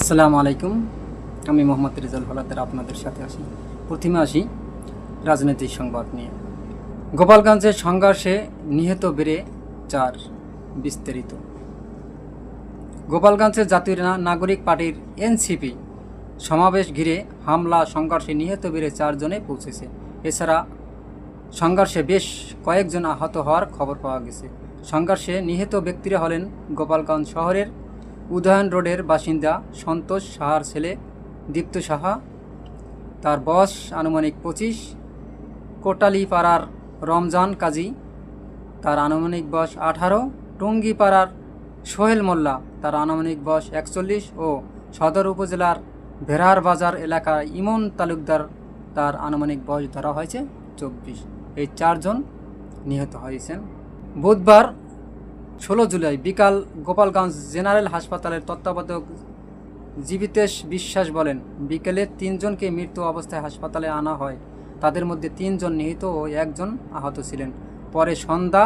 আসসালামু আলাইকুম। আমি মোহাম্মদ রেজাল হলাদের আপনাদের সাথে আসি প্রথমে আসি রাজনৈতিক সংবাদ নিয়ে। গোপালগঞ্জের সংঘর্ষে নিহত বেড়ে চার বিস্তারিত। গোপালগঞ্জের জাতীয় নাগরিক পার্টির এনসিপি সমাবেশ ঘিরে হামলা, সংঘর্ষে নিহত বেড়ে চারজনে পৌঁছেছে। এছাড়া সংঘর্ষে বেশ কয়েকজন আহত হওয়ার খবর পাওয়া গেছে। সংঘর্ষে নিহত ব্যক্তিরা হলেন গোপালগঞ্জ শহরের উদয়ন রোডের বাসিন্দা সন্তোষ সাহার ছেলে দীপ্ত সাহা। তার বয়স আনুমানিক পঁচিশ। কোটালিপাড়ার রমজান কাজী। তার আনুমানিক বয়স আঠারো। টুঙ্গিপাড়ার সোহেল মোল্লা। তার আনুমানিক বয়স একচল্লিশ ও সদর উপজেলার ভেরার বাজার এলাকার ইমন তালুকদার তার আনুমানিক বয়স ধরা হয়েছে চব্বিশ। এই চারজন নিহত হয়েছেন। বুধবার ষোলো জুলাই বিকাল গোপালগঞ্জ জেনারেল হাসপাতালের তত্ত্বাবধায়ক জীবিতেশ বিশ্বাস বলেন, বিকেলে তিনজনকে মৃত্যু অবস্থায় হাসপাতালে আনা হয়। তাদের মধ্যে তিনজন নিহত ও একজন আহত ছিলেন। পরে সন্ধ্যা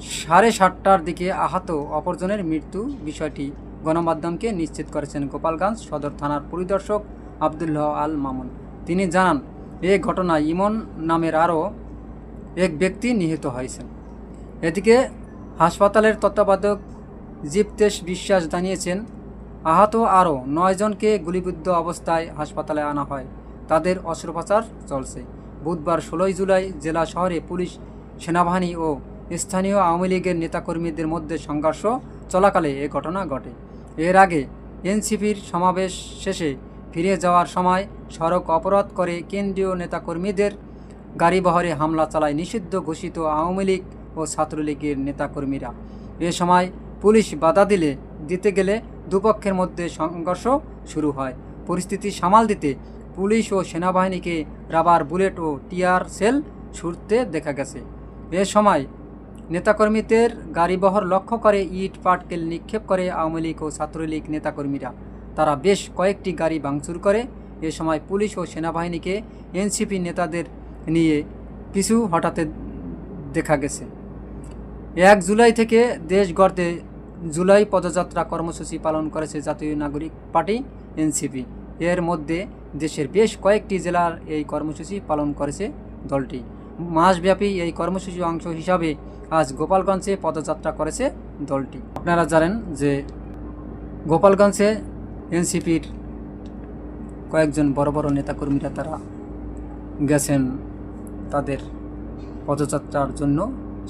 সাড়ে সাতটার দিকে আহত অপরজনের মৃত্যু বিষয়টি গণমাধ্যমকে নিশ্চিত করেছেন গোপালগঞ্জ সদর থানার পরিদর্শক আবদুল্লাহ আল মামুন। তিনি জানান, এ ঘটনায় ইমন নামের আরও এক ব্যক্তি নিহত হয়েছেন। এদিকে হাসপাতালের তত্ত্বাবধায়ক জীবতেশ বিশ্বাস জানিয়েছেন, আহত আরও নয়জনকে গুলিবিদ্ধ অবস্থায় হাসপাতালে আনা হয়। তাদের অস্ত্রোপচার চলছে। বুধবার ষোলোই জুলাই জেলা শহরে পুলিশ, সেনাবাহিনী ও স্থানীয় আওয়ামী লীগের নেতাকর্মীদের মধ্যে সংঘর্ষ চলাকালে এ ঘটনা ঘটে। এর আগে এনসিপির সমাবেশ শেষে ফিরে যাওয়ার সময় সড়ক অপরাধ করে কেন্দ্রীয় নেতাকর্মীদের গাড়িবহরে হামলা চালায় নিষিদ্ধ ঘোষিত আওয়ামী লীগ ও ছাত্রলীগের নেতাকর্মীরা। এ সময় পুলিশ বাধা দিলে, দিতে গেলে দুপক্ষের মধ্যে সংঘর্ষ শুরু হয়। পরিস্থিতি সামাল দিতে পুলিশ ও সেনাবাহিনীকে রাবার বুলেট ও টিয়ার সেল ছুটতে দেখা গেছে। এ সময় নেতাকর্মীদের গাড়িবহর লক্ষ্য করে ইট পাটকেল নিক্ষেপ করে আওয়ামী লীগ ও ছাত্রলীগ নেতাকর্মীরা। তারা বেশ কয়েকটি গাড়ি ভাঙচুর করে। এ সময় পুলিশ ও সেনাবাহিনীকে এনসিপি নেতাদের নিয়ে পিছু হটাতে দেখা গেছে। এক জুলাই থেকে দেশ গড়তে জুলাই পদযাত্রা কর্মসূচি পালন করেছে জাতীয় নাগরিক পার্টি, এনসিপি। এর মধ্যে দেশের বেশ কয়েকটি জেলার এই কর্মসূচি পালন করেছে দলটি। মাসব্যাপী এই কর্মসূচির অংশ হিসাবে আজ গোপালগঞ্জে পদযাত্রা করেছে দলটি। আপনারা জানেন যে গোপালগঞ্জে এনসিপির কয়েকজন বড় বড় নেতাকর্মীরা তারা গেছেন তাদের পদযাত্রার জন্য।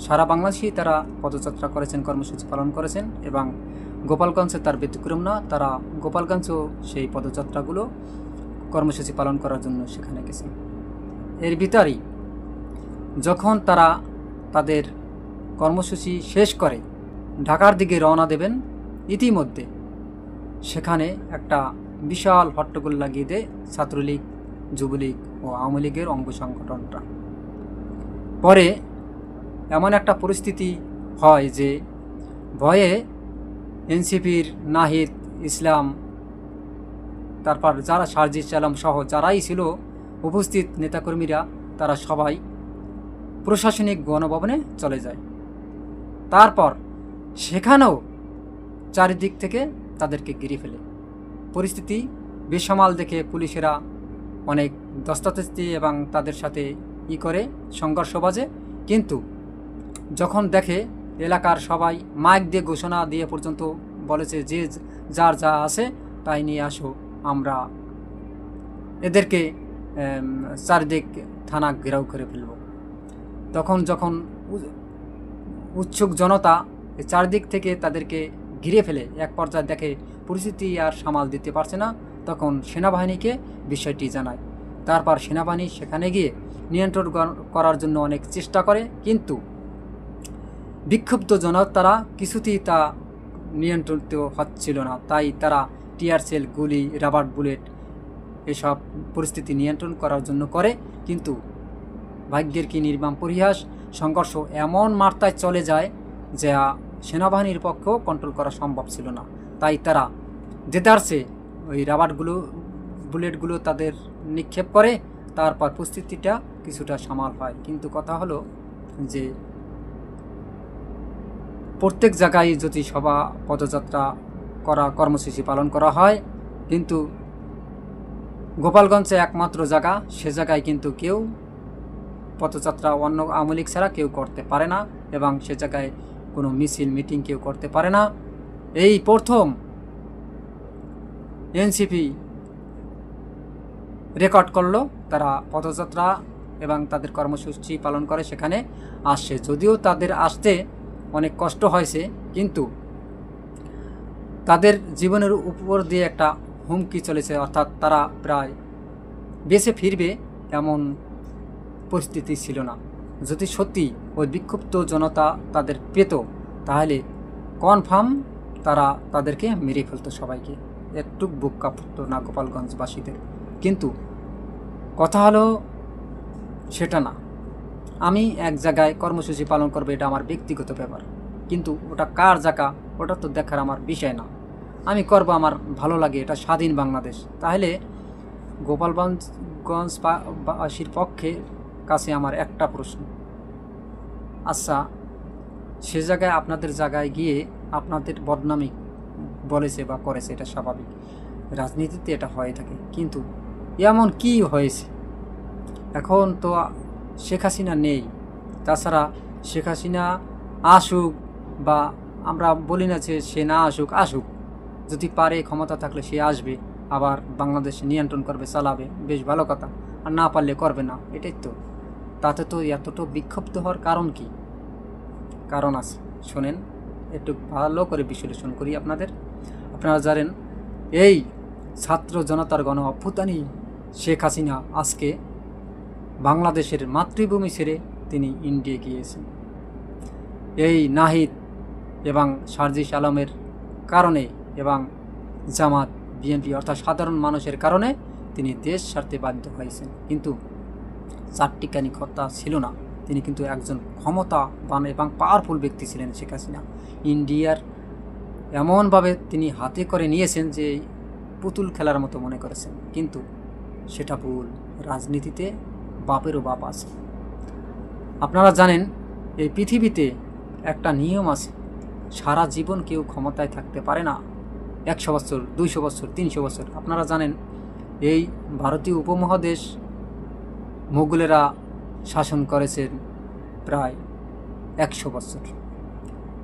সারা বাংলাদেশেই তারা পদযাত্রা করেছেন, কর্মসূচি পালন করেছেন এবং গোপালগঞ্জে তার ব্যতিক্রম না, তারা গোপালগঞ্জেও সেই পদযাত্রাগুলো কর্মসূচি পালন করার জন্য সেখানে গেছেন। এর ভিতরেই যখন তারা তাদের কর্মসূচি শেষ করে, ঢাকার দিকে রওনা দেবেন, ইতিমধ্যে সেখানে একটা বিশাল হট্টগোল লাগিয়ে দেয় ছাত্রলীগ, যুবলীগ ও আওয়ামী লীগের অঙ্গ সংগঠনটা। পরে এমন একটা পরিস্থিতি হয় যে ভয়ে এনসিপির নাহিদ ইসলাম, তারপর যারা সার্জিস আলম সহ যারাই ছিল উপস্থিত নেতাকর্মীরা, তারা সবাই প্রশাসনিক গণভবনে চলে যায়। তারপর সেখানেও চারিদিক থেকে তাদেরকে ঘিরে ফেলে। পরিস্থিতি বেসামাল দেখে পুলিশেরা অনেক দস্তাতেস্তি এবং তাদের সাথে ই করে সংঘর্ষ বাজে, কিন্তু যখন দেখে এলাকার সবাই মাইক দিয়ে ঘোষণা দিয়ে পর্যন্ত বলেছে যে যার যা আছে তাই নিয়ে আসো আমরা। এদেরকে চারিদিক থানা ঘেরাও করে ফেলব। তখন যখন উৎসুক জনতা চারদিক থেকে তাদেরকে ঘিরে ফেলে, এক পর্যায়ে দেখে পরিস্থিতি আর সামাল দিতে পারছে না, তখন সেনাবাহিনীকে বিষয়টি জানায়। তারপর সেনাবাহিনী সেখানে গিয়ে নিয়ন্ত্রণ করার জন্য অনেক চেষ্টা করে, কিন্তু বিক্ষুব্ধ জনতারা কিছুতেই তা নিয়ন্ত্রিত হচ্ছিল না। তাই তারা টিয়ার সেল, গুলি, রাবার বুলেট এসব পরিস্থিতি নিয়ন্ত্রণ করার জন্য করে। কিন্তু ভাগ্যের কি নির্মাণ পরিহাস? সংঘর্ষ এমন মাত্রায় চলে যায় যা সেনাবাহিনীর পক্ষেও কন্ট্রোল করা সম্ভব ছিল না। তাই তারা দেদারসে ওই রাবারগুলো বুলেটগুলো তাদের নিক্ষেপ করে, তারপর পরিস্থিতিটা কিছুটা সামাল হয়। কিন্তু কথা হলো যে প্রত্যেক জায়গায় যদি সভা, পদযাত্রা করা, কর্মসূচি পালন করা হয়, কিন্তু গোপালগঞ্জে একমাত্র জায়গা, সে জায়গায় কিন্তু কেউ পথযাত্রা অন্য আওয়ামী লীগ ছাড়া কেউ করতে পারে না এবং সে জায়গায় কোনো মিছিল, মিটিং কেউ করতে পারে না। এই প্রথম এনসিপি রেকর্ড করল তারা পদযাত্রা এবং তাদের কর্মসূচি পালন করে সেখানে। আসছে যদিও তাদের আসতে অনেক কষ্ট হয়েছে, কিন্তু তাদের জীবনের উপর দিয়ে একটা হুমকি চলেছে, অর্থাৎ তারা প্রায় বেঁচে ফিরবে এমন পরিস্থিতি ছিল না। যদি সত্যি ওই বিক্ষুব্ধ জনতা তাদের পেত, তাহলে কনফার্ম তারা তাদেরকে মেরে ফেলতো সবাইকে। একটু বুক কাঁপতো না গোপালগঞ্জবাসীদের। কিন্তু কথা হলো সেটা না। আমি এক জায়গায় কর্মসূচি পালন করব, এটা আমার ব্যক্তিগত ব্যাপার। কিন্তু ওটা কার জায়গা, ওটা তো দেখার আমার বিষয় না। আমি করব আমার ভালো লাগে, এটা স্বাধীন বাংলাদেশ। তাহলে গোপালগঞ্জগঞ্জ বাসীর পক্ষে কাছে আমার একটা প্রশ্ন। আচ্ছা সে জায়গায় আপনাদের জায়গায় গিয়ে আপনাদের বদনামি বলেছে বা করেছে, এটা স্বাভাবিক। রাজনীতিতে এটা হয়ে থাকে। কিন্তু এমন কি হয়েছে? এখন তো শেখ হাসিনা নেই। তাছাড়া শেখ হাসিনা আসুক বা আমরা বলি না যে সে না আসুক আসুক। যদি পারে, ক্ষমতা থাকলে সে আসবে। আবার বাংলাদেশ নিয়ন্ত্রণ করবে, চালাবে। বেশ ভালো কথা। আর না পারলে করবে না। এটাই তো। তাতে তো এতটা বিক্ষুব্ধ হওয়ার কারণ কি? কারণ আছে। শোনেন, একটু ভালো করে বিশ্লেষণ করি আপনাদের। আপনারা জানেন, এই ছাত্র জনতার গণ অভ্যুত্থানই শেখ হাসিনা আজকে বাংলাদেশের মাতৃভূমি ছেড়ে তিনি ইন্ডিয়া গিয়েছেন। এই নাহিদ এবং সার্জিস আলমের কারণে এবং জামাত, বিএনপি অর্থাৎ সাধারণ মানুষের কারণে তিনি দেশ ছাড়তে বাধ্য হয়েছেন। কিন্তু চারটি চারটিকানি কথা ছিল না। তিনি কিন্তু একজন ক্ষমতাবান এবং পাওয়ারফুল ব্যক্তি ছিলেন শেখ হাসিনা। ইন্ডিয়ার এমনভাবে তিনি হাতে করে নিয়েছেন যে পুতুল খেলার মতো মনে করেছেন। কিন্তু সেটা ভুল। রাজনীতিতে বাপেরও বাপ আছে। আপনারা জানেন, এই পৃথিবীতে একটা নিয়ম আছে, সারা জীবন কেউ ক্ষমতায় থাকতে পারে না। একশো বছর, দুইশো বছর, তিনশো বছর। আপনারা জানেন, এই ভারতীয় উপমহাদেশ মুঘলেরা শাসন করেছেন প্রায় একশো বছর।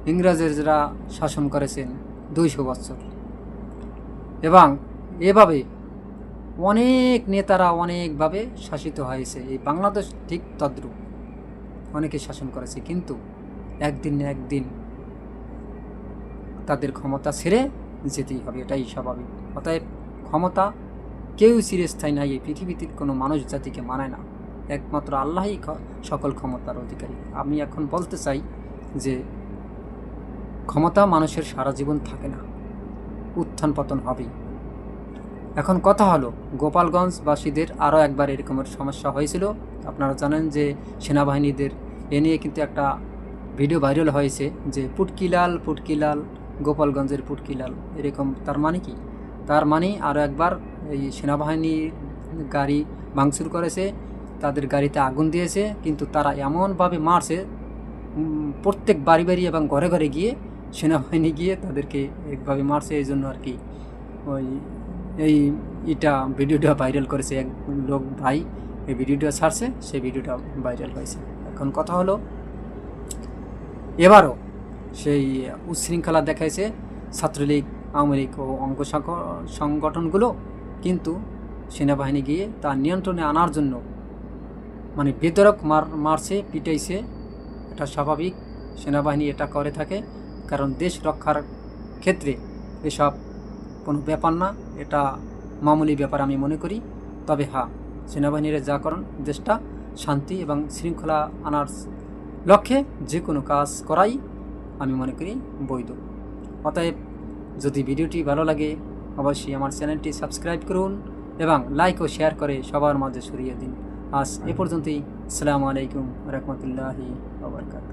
ইংরেজরা শাসন করেছেন দুইশো বছর। এবং এভাবে অনেক নেতারা অনেকভাবে শাসিত হয়েছে। এই বাংলাদেশ ঠিক তদ্রুপ অনেকে শাসন করেছে, কিন্তু একদিন একদিন তাদের ক্ষমতা ছেড়ে যেতেই হবে, এটাই স্বাভাবিক। অতএব ক্ষমতা কেউ চিরস্থায়ী নাই, এই পৃথিবীতে কোনো মানুষ জাতিকে মানায় না। একমাত্র আল্লাহই সকল ক্ষমতার অধিকারী। আমি এখন বলতে চাই যে ক্ষমতা মানুষের সারা জীবন থাকে না উত্থান পতন হবেই। এখন কথা হলো, গোপালগঞ্জবাসীদের আরও একবার এরকমের সমস্যা হয়েছিল। আপনারা জানেন যে সেনাবাহিনীদের এ নিয়ে কিন্তু একটা ভিডিও ভাইরাল হয়েছে যে পুটকিলাল পুটকিলাল, গোপালগঞ্জের পুটকিলাল, এরকম তার মানে কি? তার মানে আরও একবার এই সেনাবাহিনী গাড়ি ভাঙচুর করেছে, তাদের গাড়িতে আগুন দিয়েছে, কিন্তু তারা এমনভাবে মারছে প্রত্যেক বাড়ি বাড়ি এবং ঘরে ঘরে গিয়ে সেনাবাহিনী গিয়ে তাদেরকে একভাবে মারছে, এই জন্য আর কি ওই এই এটা ভিডিওটা ভাইরাল করেছে এক লোক ভাই। এই ভিডিওটা ছাড়ছে, সেই ভিডিওটা ভাইরাল হয়েছে। এখন কথা হলো, এবারও সেই উচ্ছৃঙ্খলা দেখাইছে ছাত্রলীগ, আওয়ামী লীগ ও অঙ্গ সংগঠনগুলো। কিন্তু সেনাবাহিনী গিয়ে তার নিয়ন্ত্রণে আনার জন্য মানে বেদরক মার, মারছে, পিটাইছে, এটা স্বাভাবিক। সেনাবাহিনী এটা করে থাকে, কারণ দেশ রক্ষার ক্ষেত্রে এসব কোনো ব্যাপার না। এটা মামুলি ব্যাপার আমি মনে করি। তবে হ্যাঁ সেনাবাহিনীরা যা করেন দেশটা শান্তি এবং শৃঙ্খলা আনার লক্ষ্যে যে কোনো কাজ করাই আমি মনে করি বৈধ। অতএব যদি ভিডিওটি ভালো লাগে অবশ্যই আমার চ্যানেলটি সাবস্ক্রাইব করুন এবং লাইক ও শেয়ার করে সবার মাঝে ছড়িয়ে দিন। আজ এ পর্যন্তই। আসসালামু আলাইকুম রহমতুল্লাহি আবরকাত